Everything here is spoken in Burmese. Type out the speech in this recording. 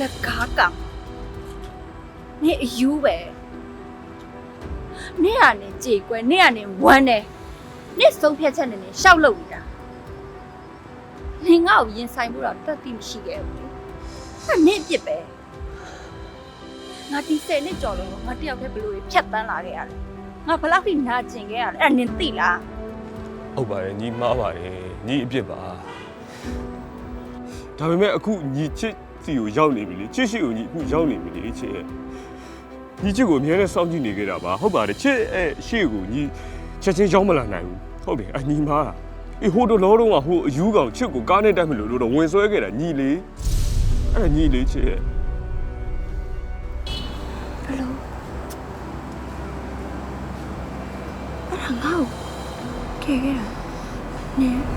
လက်ကားကောင်နေအယူပဲနေရနေကြေကွယ်နေရနေဝမ်းနေနေဆုံးဖြတ်ချက်နဲ့နေရှောက်လုပ်နေတာနေငါ့ကိုရင်ဆိုင်မှုတော့တတ်သိမရှိခဲ့ဘူးလေအဲ့နေအပြစ်ပဲငါဒီဆယ်နှစ်ကြော်လို့ငါတယောက်တည်းဘယ်လိုတွေဖြတ်တန်းလာခဲ့ရလဲငါဘယ်လောက်ထိနာကျင်ခဲ့ရလဲအဲ့ဒါနင်သိလားဟုတ်ပါတယ်ညီမှားပါတယ်ညီအပြစ်ပါဒါပေမဲ့အခုညီချစ် စီကိုရောက်နေပြီလေချစ်ရှိကိုညီအခုရောက်နေပြီလေချစ်ရဲ့ညီချစ်ကိုအများနဲ့စောင့်ကြည့်နေခဲ့တာပါဟုတ်ပါတယ်ချစ်ရဲ့ရှေ့ကိုညီချက်ချင်းရောက်မလာနိုင်ဘူးဟုတ်တယ်အညီမားအေးဟိုတို့လောတော့ကဟိုအယူကောင်ချစ်ကိုကားနဲ့တိုက်မလို့လို့တော့ဝင်ဆွဲခဲ့တာညီလေအဲ့ဒါညီလေချစ်ရဲ့ဘယ်လိုအဲ့ဒါငါ့ကိုခေခဲ့တာနင်